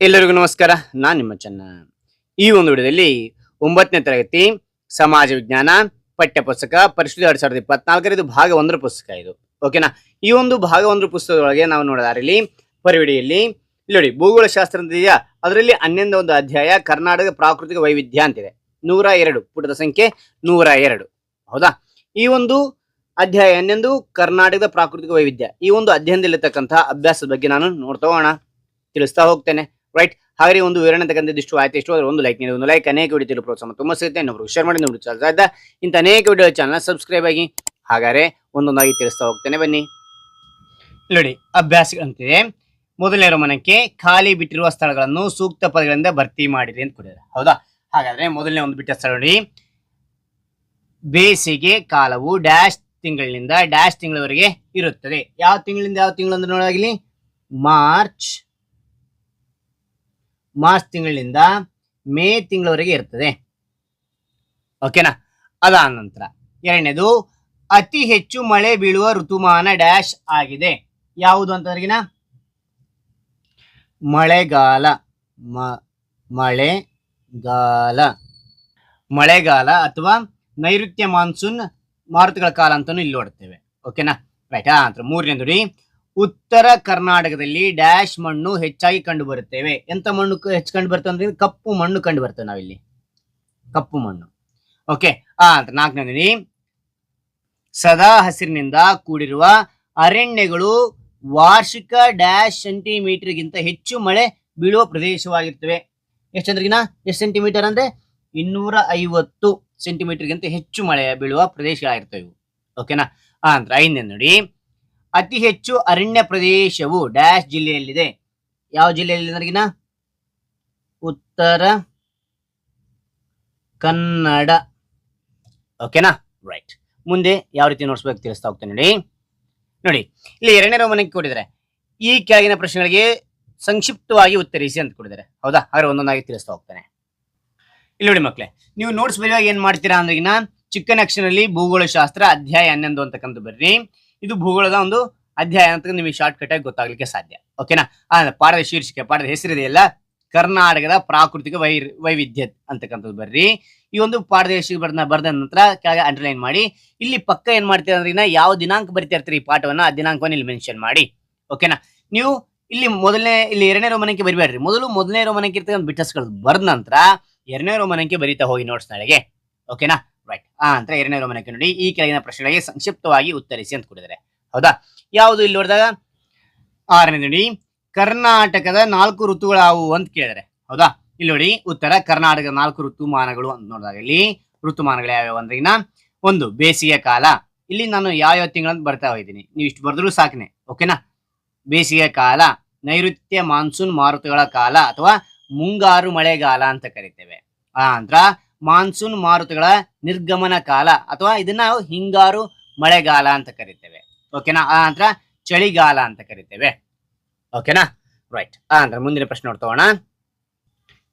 ಎಲ್ಲರಿಗೂ ನಮಸ್ಕಾರ. ನಾನು ನಿಮ್ಮ ಚೆನ್ನ. ಈ ಒಂದು ವಿಡಿಯೋದಲ್ಲಿ ಒಂಬತ್ತನೇ ತರಗತಿ ಸಮಾಜ ವಿಜ್ಞಾನ ಪಠ್ಯ ಪುಸ್ತಕ ಪರಿಶುದ್ಧ ಎರಡ್ ಸಾವಿರದ ಇಪ್ಪತ್ನಾಲ್ಕರ ಇದು ಭಾಗ ಒಂದರ ಪುಸ್ತಕ ಇದು. ಓಕೆನಾ ಈ ಒಂದು ಭಾಗ ಒಂದರ ಪುಸ್ತಕದೊಳಗೆ ನಾವು ನೋಡೋದಾರಲ್ಲಿ ಪರಿವಿಡಿಯಲ್ಲಿ ನೋಡಿ ಭೂಗೋಳ ಶಾಸ್ತ್ರ ಅಂತ ಇದೆಯಾ? ಅದರಲ್ಲಿ ಹನ್ನೊಂದು ಒಂದು ಅಧ್ಯಾಯ ಕರ್ನಾಟಕ ಪ್ರಾಕೃತಿಕ ವೈವಿಧ್ಯ ಅಂತಿದೆ. ನೂರ ಎರಡು, ಪುಟದ ಸಂಖ್ಯೆ ನೂರ ಎರಡು. ಹೌದಾ? ಈ ಒಂದು ಅಧ್ಯಾಯ ಹನ್ನೊಂದು ಕರ್ನಾಟಕದ ಪ್ರಾಕೃತಿಕ ವೈವಿಧ್ಯ. ಈ ಒಂದು ಅಧ್ಯಯನದಲ್ಲಿರ್ತಕ್ಕಂತಹ ಅಭ್ಯಾಸದ ಬಗ್ಗೆ ನಾನು ನೋಡ್ತಾ ಹೋಗೋಣ. ತಿಳಿಸ್ತಾ ಹೋಗ್ತೇನೆ. ರೈಟ್ ಹಾಗೆ ಒಂದು ವಿವರಣೆ ತಕ್ಕಂಥದ್ದು ಆಯ್ತು. ಇಷ್ಟು ಒಂದು ಲೈಕ್ ನೀಡಿ, ಒಂದು ಲೈಕ್ ಅನೇಕ ವಿಡಿಯೋ ಪ್ರೋತ್ಸಾಹ ತುಂಬಾ ಸಿಗುತ್ತೆ. ಇನ್ನೊಬ್ರು ಶೇರ್ ಮಾಡಿ ನೋಡಿ ಚಾಲ್ತಾ ಇದ್ದ ಇಂಥ ಅನೇಕ ವಿಡಿಯೋ ಚಾನಲ್ ಸಬ್ಸ್ಕ್ರೈಬ್ ಆಗಿ. ಹಾಗಾದ್ರೆ ಒಂದೊಂದಾಗಿ ತಿಳಿಸ್ತಾ ಹೋಗ್ತೇನೆ. ಬನ್ನಿ. ನೋಡಿ ನೋಡಿ ಅಭ್ಯಾಸಗಳಂತಿದೆ ಮೊದಲನೇ ರೋಮನಕ್ಕೆ ಖಾಲಿ ಬಿಟ್ಟಿರುವ ಸ್ಥಳಗಳನ್ನು ಸೂಕ್ತ ಪದಗಳಿಂದ ಭರ್ತಿ ಮಾಡಿರಿ ಅಂತ ಕೊಟ್ಟಿದ್ದಾರೆ. ಹೌದಾ? ಹಾಗಾದ್ರೆ ಮೊದಲನೇ ಒಂದು ಬಿಟ್ಟ ಸ್ಥಳ ನೋಡಿ. ಬೇಸಿಗೆ ಕಾಲವು ಡ್ಯಾಶ್ ತಿಂಗಳಿನಿಂದ ಡ್ಯಾಶ್ ತಿಂಗಳವರೆಗೆ ಇರುತ್ತದೆ. ಯಾವ ತಿಂಗಳಿಂದ ಯಾವ ತಿಂಗಳಂದ್ರೆ ಅಂದ್ರೆ ನೋಡಾಗಿಲಿ ಮಾರ್ಚ್ ಮಾರ್ಚ್ ತಿಂಗಳಿನಿಂದ ಮೇ ತಿಂಗಳವರೆಗೆ ಇರ್ತದೆ. ಓಕೆನಾ ಅದಾದ ನಂತರ ಎರಡನೇದು, ಅತಿ ಹೆಚ್ಚು ಮಳೆ ಬೀಳುವ ಋತುಮಾನ ಡ್ಯಾಶ್ ಆಗಿದೆ. ಯಾವುದು ಅಂತವರೆಗಿನ ಮಳೆಗಾಲ. ಮ, ಮಳೆಗಾಲ. ಮಳೆಗಾಲ ಅಥವಾ ನೈಋತ್ಯ ಮಾನ್ಸೂನ್ ಮಾರುತಗಳ ಕಾಲ ಅಂತಾನು ಇಲ್ಲಿ ನೋಡ್ತೇವೆ. ಓಕೆನಾ ರೈಟ್ ಆ? ನಂತರ ಮೂರನೇದು ಉತ್ತರ ಕರ್ನಾಟಕದಲ್ಲಿ ಡ್ಯಾಶ್ ಮಣ್ಣು ಹೆಚ್ಚಾಗಿ ಕಂಡು ಬರುತ್ತೇವೆ ಎಂತ ಮಣ್ಣು ಹೆಚ್ಚು ಕಂಡು ಬರ್ತವೆ ಅಂದ್ರೆ ಕಪ್ಪು ಮಣ್ಣು ಕಂಡು ಬರ್ತೇವೆ ನಾವಿಲ್ಲಿ. ಕಪ್ಪು ಮಣ್ಣು. ಓಕೆ ಆ, ಅಂತ ನಾಲ್ಕನೇ ನೋಡಿ ಸದಾ ಹಸಿರಿನಿಂದ ಕೂಡಿರುವ ಅರಣ್ಯಗಳು ವಾರ್ಷಿಕ ಡ್ಯಾಶ್ ಸೆಂಟಿಮೀಟರ್ಗಿಂತ ಹೆಚ್ಚು ಮಳೆ ಬೀಳುವ ಪ್ರದೇಶವಾಗಿರ್ತವೆ. ಎಷ್ಟಂದ್ರಿಗಿನ ಎಷ್ಟು ಸೆಂಟಿಮೀಟರ್ ಅಂದ್ರೆ? ಇನ್ನೂರ ಐವತ್ತು ಸೆಂಟಿಮೀಟರ್ಗಿಂತ ಹೆಚ್ಚು ಮಳೆ ಬೀಳುವ ಪ್ರದೇಶಗಳಾಗಿರ್ತವೆ ಇವು. ಓಕೆನಾ ಆ ಅಂದ್ರೆ ಐದನೇ ನೋಡಿ ಅತಿ ಹೆಚ್ಚು ಅರಣ್ಯ ಪ್ರದೇಶವು ಡ್ಯಾಶ್ ಜಿಲ್ಲೆಯಲ್ಲಿದೆ. ಯಾವ ಜಿಲ್ಲೆಯಲ್ಲಿ ಉತ್ತರ ಕನ್ನಡ. ಓಕೆನಾ ರೈಟ್ ಮುಂದೆ ಯಾವ ರೀತಿ ನೋಡ್ಸ್ಬೇಕು ತಿಳಿಸ್ತಾ ಹೋಗ್ತೇನೆ ನೋಡಿ. ನೋಡಿ, ಇಲ್ಲಿ ಎರಡನೇ ರೋಮನಕ್ಕೆ ಕೊಟ್ಟಿದ್ದಾರೆ. ಈ ಕೆಳಗಿನ ಪ್ರಶ್ನೆಗಳಿಗೆ ಸಂಕ್ಷಿಪ್ತವಾಗಿ ಉತ್ತರಿಸಿ ಅಂತ ಕೊಟ್ಟಿದ್ದಾರೆ. ಹೌದಾ? ಹಾಗೆ ಒಂದೊಂದಾಗಿ ತಿಳಿಸ್ತಾ ಹೋಗ್ತೇನೆ. ಇಲ್ಲಿ ನೋಡಿ ಮಕ್ಕಳೇ ನೀವು ನೋಟ್ಸ್ ಬರೆಯುವಾಗ ಏನ್ ಮಾಡ್ತೀರಾ ಅಂದ್ರಿಗಿನ ಚಿಕ್ಕನ ಅಕ್ಷರಲ್ಲಿ ಭೂಗೋಳ ಶಾಸ್ತ್ರ ಅಧ್ಯಾಯ ಹನ್ನೊಂದು ಅಂತಕ್ಕಂಥ ಬರ್ರಿ. ಇದು ಭೂಗೋಳದ ಒಂದು ಅಧ್ಯಾಯ ಅಂತ ನಿಮಗೆ ಶಾರ್ಟ್ ಕಟ್ ಆಗಿ ಗೊತ್ತಾಗ್ಲಿಕ್ಕೆ ಸಾಧ್ಯ. ಓಕೆನಾ ಆ ಪಾಠದ ಶೀರ್ಷಿಕೆ, ಪಾಠದ ಹೆಸರಿದೆಯಲ್ಲ? ಕರ್ನಾಟಕದ ಪ್ರಾಕೃತಿಕ ವೈ ವೈವಿಧ್ಯ ಅಂತಕ್ಕಂಥದ್ದು ಬರ್ರಿ. ಈ ಒಂದು ಪಾಠದ ಹೆಸರು ಬರ್ದ, ಬರೆದ ನಂತರ ಕೆಳಗೆ ಅಂಡರ್ಲೈನ್ ಮಾಡಿ. ಇಲ್ಲಿ ಪಕ್ಕ ಏನ್ ಮಾಡ್ತೀರ ಅಂದ್ರೆ ಯಾವ ದಿನಾಂಕ ಬರಿತಾ ಇರ್ತೀರಿ ಈ ಪಾಠವನ್ನ, ಆ ದಿನಾಂಕವನ್ನು ಇಲ್ಲಿ ಮೆನ್ಷನ್ ಮಾಡಿ. ಓಕೆನಾ ನೀವು ಇಲ್ಲಿ ಮೊದಲನೇ, ಇಲ್ಲಿ ಎರಡನೇ ರೋಮನಕ್ಕೆ ಬರಿಬೇಡ್ರಿ. ಮೊದಲು ಮೊದಲನೇ ರೋಮನಕ್ಕೆ ಇರ್ತಕ್ಕಂಥ ಬಿಟ್ಟಸ್ಗಳು ಬರ್ದ ನಂತರ ಎರಡನೇ ರೋಮನಕ್ಕೆ ಬರಿತಾ ಹೋಗಿ ನೋಟ್ಸ್ ನಾಳೆಗೆ. ಓಕೆನಾ ರೈಟ್ ಆ ನಂತರ ಎರಡನೇ ರೋಮನಕ್ಕೆ ನೋಡಿ. ಈ ಕೆಳಗಿನ ಪ್ರಶ್ನೆಗಳಿಗೆ ಸಂಕ್ಷಿಪ್ತವಾಗಿ ಉತ್ತರಿಸಿ ಅಂತ ಕೊಟ್ಟಿದ್ದಾರೆ ಹೌದಾ? ಯಾವುದು ಇಲ್ಲಿ ನೋಡಿದಾಗ? ಆರನೇ ನೋಡಿ. ಕರ್ನಾಟಕದ ನಾಲ್ಕು ಋತುಗಳಾವು ಅಂತ ಕೇಳಿದರೆ. ಹೌದಾ? ಇಲ್ಲಿ ನೋಡಿ. ಉತ್ತರ ಕರ್ನಾಟಕದ ನಾಲ್ಕು ಋತುಮಾನಗಳು ಅಂತ ನೋಡಿದಾಗ ಇಲ್ಲಿ ಋತುಮಾನಗಳು ಯಾವ್ಯಾವ ಅಂದ್ರೆ ಒಂದು ಬೇಸಿಗೆ ಕಾಲ. ಇಲ್ಲಿ ನಾನು ಯಾವ್ಯಾವ ತಿಂಗಳಂತ ಬರ್ತಾ ಹೋಗಿದ್ದೀನಿ. ನೀವು ಇಷ್ಟು ಬರೆದ್ರು ಸಾಕನೆ. ಓಕೆನಾ ಬೇಸಿಗೆ ಕಾಲ, ನೈಋತ್ಯ ಮಾನ್ಸೂನ್ ಮಾರುತಗಳ ಕಾಲ ಅಥವಾ ಮುಂಗಾರು ಮಳೆಗಾಲ ಅಂತ ಕರಿತೇವೆ. ಆ ನಂತರ ಮಾನ್ಸೂನ್ ಮಾರುತಗಳ ನಿರ್ಗಮನ ಕಾಲ ಅಥವಾ ಇದನ್ನ ನಾವು ಹಿಂಗಾರು ಮಳೆಗಾಲ ಅಂತ ಕರಿತೇವೆ. ಓಕೆನಾ ಆ ನಂತರ ಚಳಿಗಾಲ ಅಂತ ಕರಿತೇವೆ. ಓಕೆನಾ ರೈಟ್ ಆ ನಂತರ ಮುಂದಿನ ಪ್ರಶ್ನೆ ನೋಡ್ತೋಣ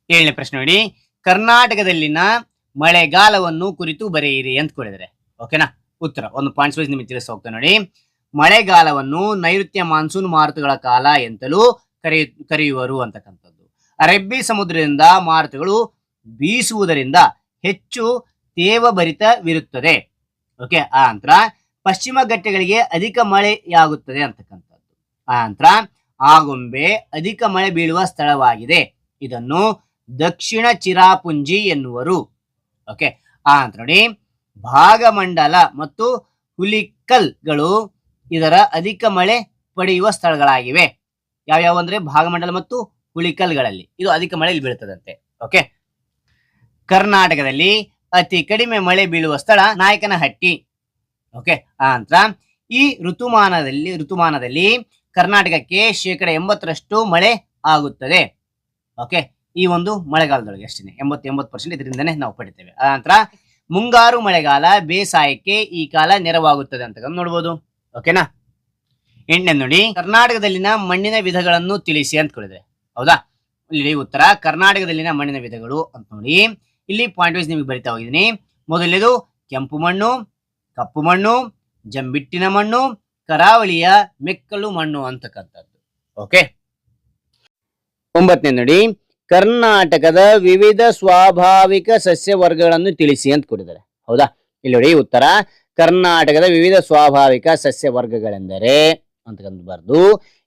ಏಳನೇ ಪ್ರಶ್ನೆ ನೋಡಿ. ಕರ್ನಾಟಕದಲ್ಲಿನ ಮಳೆಗಾಲವನ್ನು ಕುರಿತು ಬರೆಯಿರಿ ಅಂತ ಕೊಡಿದರೆ ಓಕೆನಾ ಉತ್ತರ. ಒಂದು ಪಾಯಿಂಟ್ಸ್ ವೈಸ್ ನಿಮಗೆ ತಿಳಿಸ್ ಹೋಗ್ತೇನೆ ನೋಡಿ. ಮಳೆಗಾಲವನ್ನು ನೈಋತ್ಯ ಮಾನ್ಸೂನ್ ಮಾರುತಗಳ ಕಾಲ ಎಂತಲೂ ಕರೆಯು, ಕರೆಯುವರು ಅಂತಕ್ಕಂಥದ್ದು. ಅರಬ್ಬಿ ಸಮುದ್ರದಿಂದ ಮಾರುತಗಳು ಬೀಸುವುದರಿಂದ ಹೆಚ್ಚು ತೇವಭರಿತವಿರುತ್ತದೆ. ಓಕೆ ಆ ನಂತರ ಪಶ್ಚಿಮ ಘಟ್ಟಗಳಿಗೆ ಅಧಿಕ ಮಳೆಯಾಗುತ್ತದೆ ಅಂತಕ್ಕಂಥದ್ದು. ಆ ನಂತರ ಆಗುಂಬೆ ಅಧಿಕ ಮಳೆ ಬೀಳುವ ಸ್ಥಳವಾಗಿದೆ. ಇದನ್ನು ದಕ್ಷಿಣ ಚಿರಾಪುಂಜಿ ಎನ್ನುವರು. ಓಕೆ ಆ ನಂತರ ಭಾಗಮಂಡಲ ಮತ್ತು ಹುಲಿಕಲ್ಗಳು ಇದರ ಅಧಿಕ ಮಳೆ ಪಡೆಯುವ ಸ್ಥಳಗಳಾಗಿವೆ. ಯಾವ್ಯಾವ ಅಂದ್ರೆ ಭಾಗಮಂಡಲ ಮತ್ತು ಹುಲಿಕಲ್ಗಳಲ್ಲಿ. ಇದು ಅಧಿಕ ಮಳೆ ಇಲ್ಲಿ ಬೀಳ್ತದಂತೆ ಓಕೆ ಕರ್ನಾಟಕದಲ್ಲಿ ಅತಿ ಕಡಿಮೆ ಮಳೆ ಬೀಳುವ ಸ್ಥಳ ನಾಯಕನಹಟ್ಟಿ. ಓಕೆ ನಂತರ ಈ ಋತುಮಾನದಲ್ಲಿ ಋತುಮಾನದಲ್ಲಿ ಕರ್ನಾಟಕಕ್ಕೆ ಶೇಕಡ ಎಂಬತ್ತರಷ್ಟು ಮಳೆ ಆಗುತ್ತದೆ. ಓಕೆ ಈ ಒಂದು ಮಳೆಗಾಲದೊಳಗೆ ಅಷ್ಟೇ ಎಂಬತ್ತು ಎಂಬತ್ತು ಪರ್ಸೆಂಟ್ ಇದರಿಂದನೇ ನಾವು ಪಡಿತೇವೆ. ನಂತರ ಮುಂಗಾರು ಮಳೆಗಾಲ ಬೇಸಾಯಕ್ಕೆ ಈ ಕಾಲ ನೆರವಾಗುತ್ತದೆ ಅಂತ ನೋಡ್ಬೋದು. ಓಕೆನಾ ಎಂಟನೇ ನೋಡಿ, ಕರ್ನಾಟಕದಲ್ಲಿನ ಮಣ್ಣಿನ ವಿಧಗಳನ್ನು ತಿಳಿಸಿ ಅಂತ ಕೇಳಿದ್ರೆ ಹೌದಾ? ಇಲ್ಲಿ ಉತ್ತರ, ಕರ್ನಾಟಕದಲ್ಲಿನ ಮಣ್ಣಿನ ವಿಧಗಳು ಅಂತ ನೋಡಿ. ಇಲ್ಲಿ ಪಾಯಿಂಟ್ ವೈಸ್ ನಿಮಗೆ ಬರಿತಾ ಹೋಗಿದ್ದೀನಿ. ಮೊದಲನೇದು ಕೆಂಪು ಮಣ್ಣು, ಕಪ್ಪು ಮಣ್ಣು, ಜಂಬಿಟ್ಟಿನ ಮಣ್ಣು, ಕರಾವಳಿಯ ಮೆಕ್ಕಲು ಮಣ್ಣು ಅಂತಕ್ಕಂಥದ್ದು. ಓಕೆ ಒಂಬತ್ತನೇ ನೋಡಿ, ಕರ್ನಾಟಕದ ವಿವಿಧ ಸ್ವಾಭಾವಿಕ ಸಸ್ಯ ವರ್ಗಗಳನ್ನು ತಿಳಿಸಿ ಅಂತ ಕೊಟ್ಟಿದ್ದಾರೆ. ಹೌದಾ? ಇಲ್ಲಿ ನೋಡಿ ಉತ್ತರ. ಕರ್ನಾಟಕದ ವಿವಿಧ ಸ್ವಾಭಾವಿಕ ಸಸ್ಯ ವರ್ಗಗಳೆಂದರೆ ಅಂತ ಬರ್ದು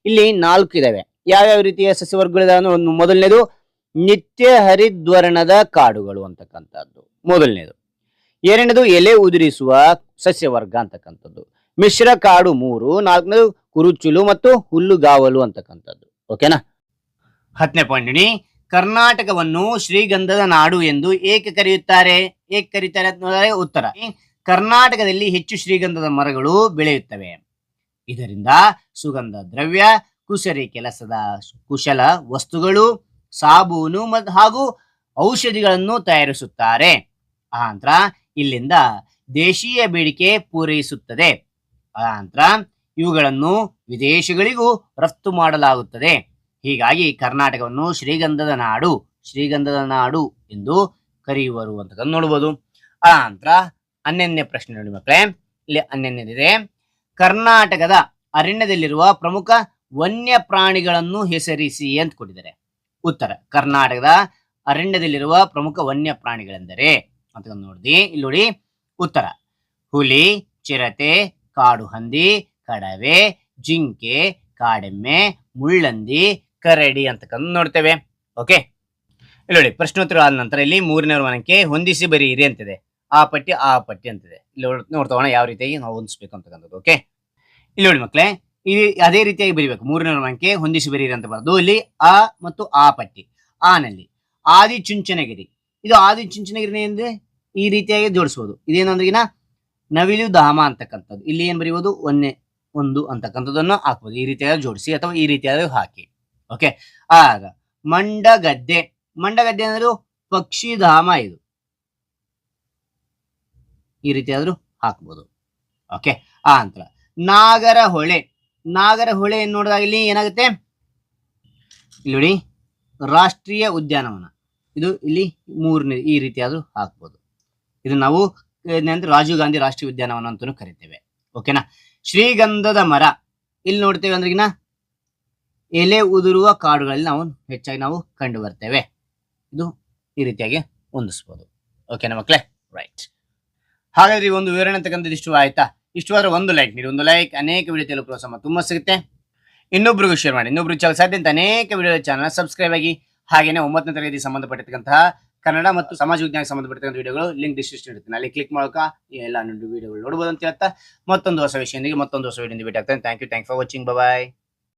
ಇಲ್ಲಿ ನಾಲ್ಕು ಇದಾವೆ. ಯಾವ್ಯಾವ ರೀತಿಯ ಸಸ್ಯ ವರ್ಗಗಳಿದಾವೆ ಒಂದು ಮೊದಲನೇದು ನಿತ್ಯ ಹರಿದ್ವರ್ಣದ ಕಾಡುಗಳು ಅಂತಕ್ಕಂಥದ್ದು. ಮೊದಲನೇದು. ಎರಡನೇದು ಎಲೆ ಉದುರಿಸುವ ಸಸ್ಯವರ್ಗ ಅಂತಕ್ಕಂಥದ್ದು. ಮಿಶ್ರ ಕಾಡು ಮೂರು, ನಾಲ್ಕನೇದು ಕುರುಚುಲು ಮತ್ತು ಹುಲ್ಲುಗಾವಲು ಅಂತಕ್ಕಂಥದ್ದು. ಓಕೆನಾ ಹತ್ತನೇ ಪಾಯಿಂಟ್ ಕರ್ನಾಟಕವನ್ನು ಶ್ರೀಗಂಧದ ನಾಡು ಎಂದು ಏಕೆ ಕರೆಯುತ್ತಾರೆ? ಏಕೆ ಕರೀತಾರೆ ಅಂತ ನೋಡಿದ್ರೆ ಉತ್ತರ. ಕರ್ನಾಟಕದಲ್ಲಿ ಹೆಚ್ಚು ಶ್ರೀಗಂಧದ ಮರಗಳು ಬೆಳೆಯುತ್ತವೆ. ಇದರಿಂದ ಸುಗಂಧ ದ್ರವ್ಯ, ಕುಸರಿ ಕೆಲಸದ ಕುಶಲ ವಸ್ತುಗಳು ಸಾಬೂನು ಮತ್ತು ಹಾಗೂ ಔಷಧಿಗಳನ್ನು ತಯಾರಿಸುತ್ತಾರೆ. ಆನಂತರ ಇಲ್ಲಿಂದ ದೇಶೀಯ ಬೇಡಿಕೆ ಪೂರೈಸುತ್ತದೆ. ಆನಂತರ ಇವುಗಳನ್ನು ವಿದೇಶಗಳಿಗೂ ರಫ್ತು ಮಾಡಲಾಗುತ್ತದೆ. ಹೀಗಾಗಿ ಕರ್ನಾಟಕವನ್ನು ಶ್ರೀಗಂಧದ ನಾಡು ಶ್ರೀಗಂಧದ ನಾಡು ಎಂದು ಕರೆಯುವರು ಅಂತ ನೋಡ್ಬೋದು ಆನಂತರ ಅನ್ಯನ್ಯ ಪ್ರಶ್ನೆ ನೋಡಿ ಮಕ್ಕಳೇ, ಇಲ್ಲಿ ಹನ್ನೊಂದನೇದಿದೆ ಕರ್ನಾಟಕದ ಅರಣ್ಯದಲ್ಲಿರುವ ಪ್ರಮುಖ ವನ್ಯ ಪ್ರಾಣಿಗಳನ್ನು ಹೆಸರಿಸಿ ಅಂತ ಕೊಟ್ಟಿದ್ದಾರೆ. ಉತ್ತರ. ಕರ್ನಾಟಕದ ಅರಣ್ಯದಲ್ಲಿರುವ ಪ್ರಮುಖ ವನ್ಯ ಪ್ರಾಣಿಗಳೆಂದರೆ, ಅಂತ ನೋಡಿ ಇಲ್ಲಿ ನೋಡಿ, ಉತ್ತರ. ಹುಲಿ, ಚಿರತೆ, ಕಾಡು ಹಂದಿ, ಕಡವೆ, ಜಿಂಕೆ, ಕಾಡೆಮ್ಮೆ, ಮುಳ್ಳಂದಿ, ಕರಡಿ ಅಂತಕ್ಕಂಥ ನೋಡ್ತೇವೆ. ಓಕೆ? ಇಲ್ಲಿ ನೋಡಿ, ಪ್ರಶ್ನೋತ್ತರ ಆದ ನಂತರ ಇಲ್ಲಿ ಮೂರನೇ ವನಕ್ಕೆ ಹೊಂದಿಸಿ ಬರೀರಿ ಅಂತಿದೆ. ಆ ಪಟ್ಟಿ ಆ ಪಟ್ಟಿ ಅಂತಿದೆ. ಇಲ್ಲಿ ನೋಡ್ತಾವಣ ಯಾವ ರೀತಿಯಾಗಿ ನಾವು ಹೊಂದಿಸ್ಬೇಕು ಅಂತಕ್ಕಂಥದ್ದು. ಓಕೆ? ಇಲ್ಲಿ ನೋಡಿ ಮಕ್ಕಳೇ ಇಲ್ಲಿ ಅದೇ ರೀತಿಯಾಗಿ ಬರಿಬೇಕು. ಮೂರನೇ ಮನಕ್ಕೆ ಹೊಂದಿಸಿ ಬರೀರಿ ಅಂತ ಬರೋದು. ಇಲ್ಲಿ ಅ ಮತ್ತು ಆ ಪಟ್ಟಿ. ಆನಲ್ಲಿ. ಆದಿ ಚುಂಚನಗಿರಿ. ಇದು ಆದಿ ಚುಂಚನಗಿರಿ ಅಂದ್ರೆ ಈ ರೀತಿಯಾಗಿ ಜೋಡಿಸಬಹುದು ಇದೇನಂದ್ರಿಗಿನ ನವಿಲು ಧಾಮ ಅಂತಕ್ಕಂಥದ್ದು. ಇಲ್ಲಿ ಏನ್ ಬರೀಬೋದು? ಒಂದೇ ಒಂದು ಅಂತಕ್ಕಂಥದ್ದನ್ನು ಹಾಕ್ಬೋದು. ಈ ರೀತಿಯಾಗಿ ಜೋಡಿಸಿ ಅಥವಾ ಈ ರೀತಿಯಾದ ಹಾಕಿ. ಓಕೆ? ಆಗ ಮಂಡಗದ್ದೆ. ಮಂಡಗದ್ದೆ ಅಂದ್ರೆ ಪಕ್ಷಿಧಾಮ ಇದು. ಈ ರೀತಿಯಾದ್ರೂ ಹಾಕ್ಬೋದು. ಓಕೆ? ಆ ನಂತರ ನಾಗರ ಹೊಳೆ ನಾಗರ ಹೊಳೆ ನೋಡಿದಾಗ ಇಲ್ಲಿ ಏನಾಗುತ್ತೆ? ಇಲ್ಲಿ ನೋಡಿ, ರಾಷ್ಟ್ರೀಯ ಉದ್ಯಾನವನ. ಇದು ಇಲ್ಲಿ ಮೂರನೇ, ಈ ರೀತಿಯಾದ್ರೂ ಹಾಕ್ಬೋದು. ಇದು ನಾವು ಏನಂದ್ರೆ ರಾಜೀವ್ ಗಾಂಧಿ ರಾಷ್ಟ್ರೀಯ ಉದ್ಯಾನವನ ಅಂತಾನು ಕರಿತೇವೆ. ಓಕೆನಾ ಶ್ರೀಗಂಧದ ಮರ. ಇಲ್ಲಿ ನೋಡ್ತೇವೆ ಅಂದ್ರಿಗಿನ ಎಲೆ ಉದುರುವ ಕಾಡುಗಳಲ್ಲಿ ನಾವು ಹೆಚ್ಚಾಗಿ ನಾವು ಕಂಡು ಬರ್ತೇವೆ. ಇದು ಈ ರೀತಿಯಾಗಿ ಹೊಂದಿಸ್ಬೋದು. ಓಕೆನಾ ಮಕ್ಕಳೇ ರೈಟ್ ಹಾಗಾದ್ರೆ ಈ ಒಂದು ವಿವರಣೆ ತಕ್ಕಂಥದ್ದು ಇಷ್ಟು ಆಯ್ತಾ? ಇಷ್ಟವಾದ್ರೆ ಒಂದು ಲೈಕ್ ನೀಡಿ ಒಂದು ಲೈಕ್ ಅನೇಕ ವಿಡಿಯೋ ತಿಳಿಯಲು ಪ್ರೋತ್ಸಾಹ ತುಂಬ ಸಿಗುತ್ತೆ. ಇನ್ನೊಬ್ರಿಗೂ ಶೇರ್ ಮಾಡಿ ಇನ್ನೊಬ್ರಿಗೆ ಚಾಲ ಸಾಧ್ಯ ಅಂತ ಅನೇಕ ವಿಡಿಯೋ ಚಾನಲ್ ಸಬ್ಸ್ಕ್ರೈಬ್ ಆಗಿ ಹಾಗೆಯೇ ಒಂಬತ್ತನೇ ತರಗತಿ ಸಂಬಂಧಪಟ್ಟಿರ್ತಕ್ಕಂತಹ ಕನ್ನಡ ಮತ್ತು ಸಮಾಜ ವಿಜ್ಞಾನಕ್ಕೆ ಸಂಬಂಧಪಟ್ಟಿರ್ತಕ್ಕಂಥ ವಿಡಿಯೋಗಳು ಲಿಂಕ್ ಡಿಸ್ಕ್ರಿಪ್ಷನ್ ಇರ್ತೀನಿ ಅಲ್ಲಿ ಕ್ಲಿಕ್ ಮಾಡೋಕೆ ಎಲ್ಲ ವಿಡಿಯೋಗಳು ನೋಡಬಹುದು ಅಂತ ಹೇಳ್ತಾ ಮತ್ತೊಂದು ಹೊಸ ವಿಷಯದೊಂದಿಗೆ ಮತ್ತೊಂದು ಹೊಸ ವಿಡಿಯೋ ಭೇಟಿ ಆಗ್ತೇನೆ thank you thank for watching bye